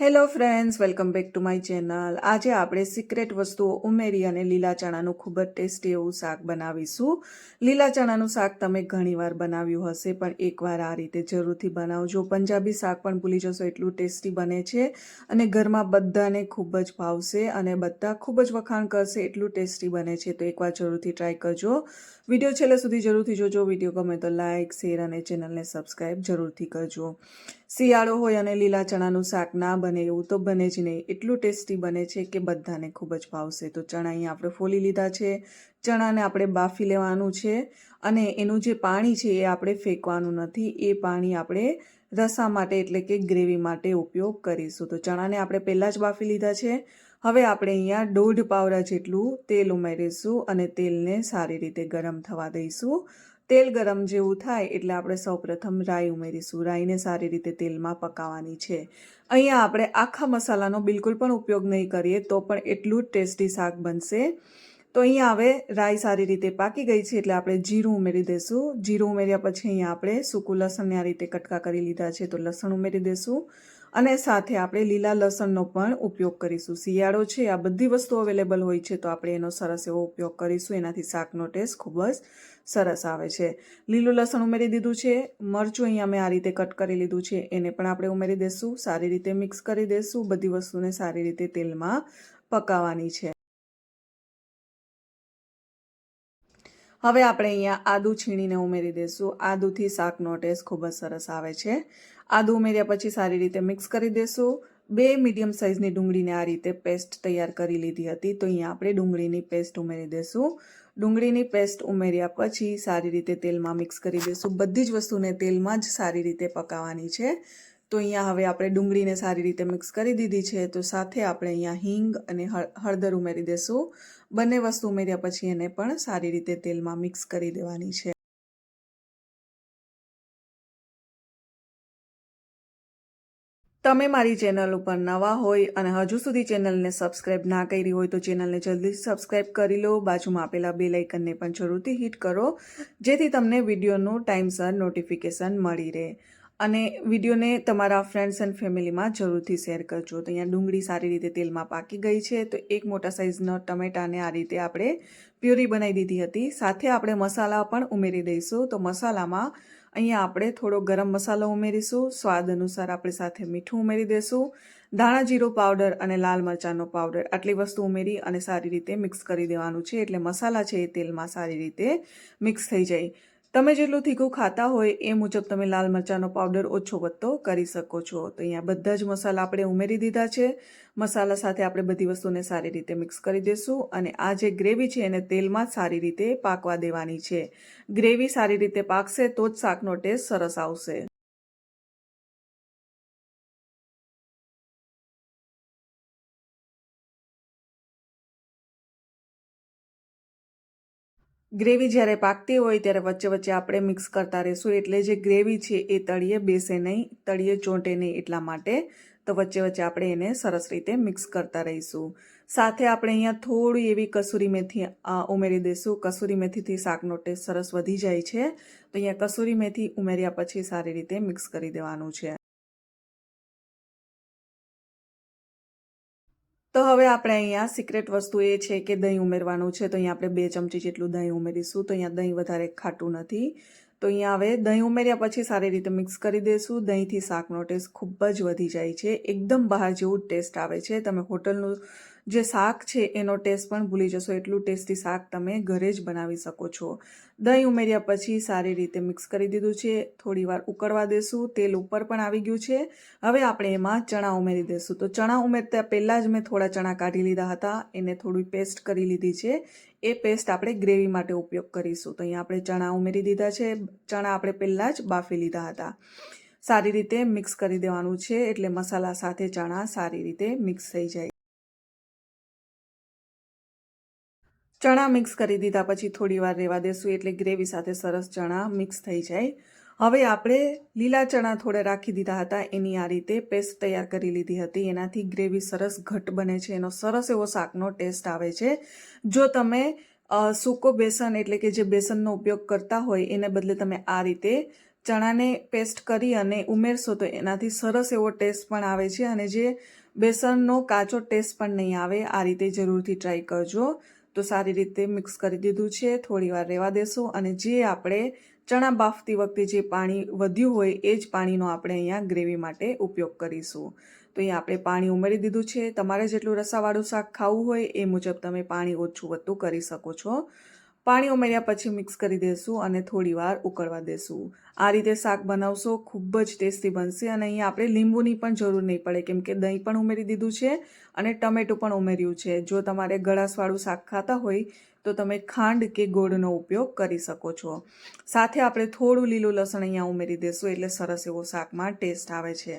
Hello friends, welcome back to my channel. આજે આપણે secret વસ્તુઓ ઉમેરી અને લીલા ચણાનું ખૂબ જ ટેસ્ટી એવું શાક બનાવીશું. લીલા ચણાનું શાક તમે ઘણીવાર બનાવ્યું હશે, પણ એકવાર આ રીતે જરૂરથી બનાવજો. પંજાબી શાક પણ ભૂલી જશો, એટલું ટેસ્ટી બને છે અને ઘરમાં બધાને ખૂબ જ ભાવશે અને બધા ખૂબ જ વખાણ કરશે, એટલું ટેસ્ટી બને છે. તો એકવાર જરૂરથી ટ્રાય કરજો. વીડિયો છેલ્લે સુધી જરૂરથી જોજો. વીડિયો ગમે તો લાઇક શેર અને ચેનલને સબસ્ક્રાઈબ જરૂરથી કરજો. શિયાળો હોય અને લીલા ચણાનું શાક ના બને એવું તો બને જ નહીં. એટલું ટેસ્ટી બને છે કે બધાને ખૂબ જ ભાવશે. તો ચણા અહીંયા આપણે ફોલી લીધા છે. ચણાને આપણે બાફી લેવાનું છે અને એનું જે પાણી છે એ આપણે ફેંકવાનું નથી. એ પાણી આપણે રસા માટે એટલે કે ગ્રેવી માટે ઉપયોગ કરીશું. તો ચણાને આપણે પહેલાં જ બાફી લીધા છે. હવે આપણે અહીંયા દોઢ પાવડા જેટલું તેલ ઉમેરીશું અને તેલને સારી રીતે ગરમ થવા દઈશું. તેલ ગરમ જેવું થાય એટલે આપણે સૌપ્રથમ રાઈ ઉમેરીશું. રાઈને સારી રીતે તેલમાં પકાવવાની છે. અહીંયા આપણે આખા મસાલાનો બિલકુલ પણ ઉપયોગ નહીં કરીએ તો પણ એટલું જ ટેસ્ટી શાક બનશે. તો અહીંયા હવે રાઈ સારી રીતે પાકી ગઈ છે એટલે આપણે જીરું ઉમેરી દઈશું. જીરું ઉમેર્યા પછી અહીંયા આપણે સૂકું લસણને આ રીતે કટકા કરી લીધા છે તો લસણ ઉમેરી દઈશું. અને સાથે આપણે લીલા લસણનો પણ ઉપયોગ કરીશું. શિયાળો છે, આ બધી વસ્તુ અવેલેબલ હોય છે, તો આપણે એનો સરસ એવો ઉપયોગ કરીશું. એનાથી શાકનો ટેસ્ટ ખૂબ જ સરસ આવે છે. લીલું લસણ ઉમેરી દીધું છે, મરચું અહીંયા મેં આ રીતે કટ કરી લીધું છે, એને પણ આપણે ઉમેરી દઈશું સારી રીતે મિક્સ કરી દઈશું બધી વસ્તુને સારી રીતે તેલમાં પકાવવાની છે. હવે આપણે અહીંયા આદુ છીણીને ઉમેરી દઈશું. આદુથી શાકનો ટેસ્ટ ખૂબ જ સરસ આવે છે. આદુ ઉમેર્યા પછી સારી રીતે મિક્સ કરી દઈશું. બે મીડિયમ સાઇઝની ડુંગળીને આ રીતે પેસ્ટ તૈયાર કરી લીધી હતી, તો અહીંયા આપણે ડુંગળીની પેસ્ટ ઉમેરી દઈશું. ડુંગળીની પેસ્ટ ઉમેર્યા પછી સારી રીતે તેલમાં મિક્સ કરી દઈશું. બધી જ વસ્તુને તેલમાં જ સારી રીતે પકાવવાની છે. તો અહીંયા હવે આપણે ડુંગળીને સારી રીતે મિક્સ કરી દીધી છે. તો સાથે આપણે અહીંયા હિંગ અને હળદર ઉમેરી દઈશું બંને વસ્તુ ઉમેર્યા પછી એને પણ સારી રીતે તેલમાં મિક્સ કરી દેવાની છે. તમે મારી ચેનલ ઉપર નવા હોય અને હજુ સુધી ચેનલને સબસ્ક્રાઇબ ના કરી હોય તો ચેનલને જલ્દી સબસ્ક્રાઇબ કરી લો. બાજુમાં આપેલા બે લાઇકનને પણ જરૂરથી હિટ કરો, જેથી તમને વિડીયોનું ટાઈમસર નોટિફિકેશન મળી રહે. અને વિડીયોને તમારા ફ્રેન્ડ્સ એન્ડ ફેમિલીમાં જરૂરથી શેર કરજો. તો અહીંયા ડુંગળી સારી રીતે તેલમાં પાકી ગઈ છે, તો એક મોટા સાઇઝનો ટમેટાને આ રીતે આપણે પ્યુરી બનાવી દીધી હતી. સાથે આપણે મસાલા પણ ઉમેરી દઈશું. તો મસાલામાં અહીંયા આપણે થોડો ગરમ મસાલો ઉમેરીશું. સ્વાદ અનુસાર આપણે સાથે મીઠું ઉમેરી દઈશું. ધાણા જીરો પાવડર અને લાલ મરચાંનો પાવડર આટલી વસ્તુ ઉમેરી અને સારી રીતે મિક્સ કરી દેવાનું છે. એટલે મસાલા છે એ તેલમાં સારી રીતે મિક્સ થઈ જાય. તમે જેટલું તીખું ખાતા હોય એ મુજબ તમે લાલ મરચાંનો પાવડર ઓછો વધતો કરી શકો છો. તો અહીંયા બધા જ મસાલા આપણે ઉમેરી દીધા છે. મસાલા સાથે આપણે બધી વસ્તુને સારી રીતે મિક્સ કરી દઈશું અને આ જે ગ્રેવી છે એને તેલમાં સારી રીતે પાકવા દેવાની છે. ગ્રેવી સારી રીતે પાકશે તો જ શાકનો ટેસ્ટ સરસ આવશે. ગ્રેવી જ્યારે પાકતી હોય ત્યારે વચ્ચે વચ્ચે આપણે મિક્સ કરતા રહીશું. એટલે જે ગ્રેવી છે એ તળીએ, બેસે નહીં, તળીએ, ચોંટે નહીં એટલા માટે. તો વચ્ચે વચ્ચે આપણે એને સરસ રીતે મિક્સ કરતા રહીશું. સાથે આપણે અહીંયા થોડી એવી કસૂરી મેથી ઉમેરી દઈશું. કસૂરી મેથીથી શાકનો ટેસ્ટ સરસ વધી જાય છે. તો અહીંયા કસૂરી મેથી ઉમેર્યા પછી સારી રીતે મિક્સ કરી દેવાનું છે. હવે આપણે અહીંયા સિક્રેટ વસ્તુ એ છે કે દહીં ઉમેરવાનું છે. તો અહીંયા આપણે બે ચમચી જેટલું દહીં ઉમેરીશું. તો અહીંયા દહીં વધારે ખાટું નથી. તો અહીંયા હવે દહીં ઉમેર્યા પછી સારી રીતે મિક્સ કરી દઈશું દહીંથી શાકનો ટેસ્ટ ખૂબ જ વધી જાય છે. એકદમ બહાર જેવું ટેસ્ટ આવે છે. તમે હોટલનું જે શાક છે, એનો ટેસ્ટ પણ ભૂલી જશો. એટલું ટેસ્ટી શાક તમે ઘરે જ બનાવી શકો છો. દહીં ઉમેર્યા પછી સારી રીતે મિક્સ કરી દીધું છે. થોડી વાર ઉકળવા દેશું. તેલ ઉપર પણ આવી ગયું છે. હવે આપણે એમાં ચણા ઉમેરી દઈશું તો ચણા ઉમેરતા પહેલાં જ મેં થોડા ચણા કાઢી લીધા હતા. એને થોડી પેસ્ટ કરી લીધી છે. એ પેસ્ટ આપણે ગ્રેવી માટે ઉપયોગ કરીશું. તો અહીંયા આપણે ચણા ઉમેરી દીધા છે. ચણા આપણે પહેલાં જ બાફી લીધા હતા. સારી રીતે મિક્સ કરી દેવાનું છે એટલે મસાલા સાથે ચણા સારી રીતે મિક્સ થઈ જાય. ચણા મિક્સ કરી દીધા પછી થોડી વાર રહેવા દેશું એટલે ગ્રેવી સાથે સરસ ચણા મિક્સ થઈ જાય. હવે આપણે લીલા ચણા થોડા રાખી દીધા હતા. એની આ રીતે પેસ્ટ તૈયાર કરી લીધી હતી. એનાથી ગ્રેવી સરસ ઘટ બને છે. એનો સરસ એવો શાકનો ટેસ્ટ આવે છે. જો તમે સૂકો બેસન એટલે કે જે બેસનનો ઉપયોગ કરતા હોય, એને બદલે તમે આ રીતે ચણાને પેસ્ટ કરી અને ઉમેરશો તો એનાથી સરસ એવો ટેસ્ટ પણ આવે છે અને જે બેસનનો કાચો ટેસ્ટ પણ નહીં આવે, આ રીતે જરૂરથી ટ્રાય કરજો. તો સારી રીતે મિક્સ કરી દીધું છે. થોડી વાર રહેવા દેશો અને જે આપણે ચણા બાફતી વખતે જે પાણી વધ્યું હોય એ જ પાણીનો આપણે અહીંયા ગ્રેવી માટે ઉપયોગ કરીશું. તો અહીંયા આપણે પાણી ઉમેરી દીધું છે. તમારે જેટલું રસાવાળું શાક ખાવું હોય એ મુજબ તમે પાણી ઓછું વધતું કરી શકો છો. પાણી ઉમેર્યા પછી મિક્સ કરી દેશું અને થોડી વાર ઉકળવા દેશું. આ રીતે શાક બનાવશો ખૂબ જ ટેસ્ટી બનશે અને અહીંયા આપણે લીંબુની પણ જરૂર નહીં પડે, કેમ કે દહીં પણ ઉમેરી દીધું છે અને ટમેટું પણ ઉમેર્યું છે. જો તમારે ગળાશવાળું શાક ખાતા હોય તો તમે ખાંડ કે ગોળનો ઉપયોગ કરી શકો છો. સાથે આપણે થોડું લીલું લસણ અહીંયા ઉમેરી દેશું, એટલે સરસ એવો શાકમાં ટેસ્ટ આવે છે.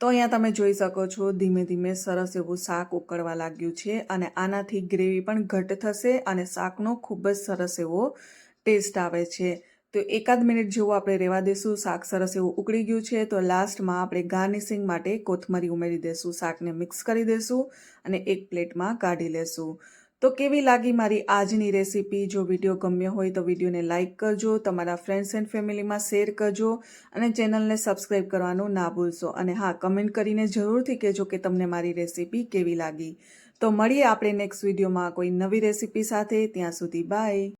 તો અહીંયા તમે જોઈ શકો છો, ધીમે ધીમે સરસ એવું શાક ઉકળવા લાગ્યું છે અને આનાથી ગ્રેવી પણ ઘટ થશે અને શાકનો ખૂબ જ સરસ એવો ટેસ્ટ આવે છે. તો એકાદ મિનિટ જેવું આપણે રહેવા દઈશું શાક સરસ એવું ઉકળી ગયું છે, તો લાસ્ટમાં આપણે ગાર્નિશિંગ માટે કોથમરી ઉમેરી દઈશું શાકને મિક્સ કરી દઈશું અને એક પ્લેટમાં કાઢી લેશું. તો કેવી લાગી મારી આજની રેસીપી? જો વીડિયો ગમ્યો હોય તો વિડીયોને લાઇક કરજો, તમારા ફ્રેન્ડ્સ એન્ડ ફેમિલીમાં શેર કરજો અને ચેનલને સબસ્ક્રાઈબ કરવાનું ના ભૂલશો. અને હા, કમેન્ટ કરીને જરૂરથી કહેજો કે તમને મારી રેસીપી કેવી લાગી. તો મળીએ આપણે નેક્સ્ટ વિડીયોમાં કોઈ નવી રેસીપી સાથે. ત્યાં સુધી બાય.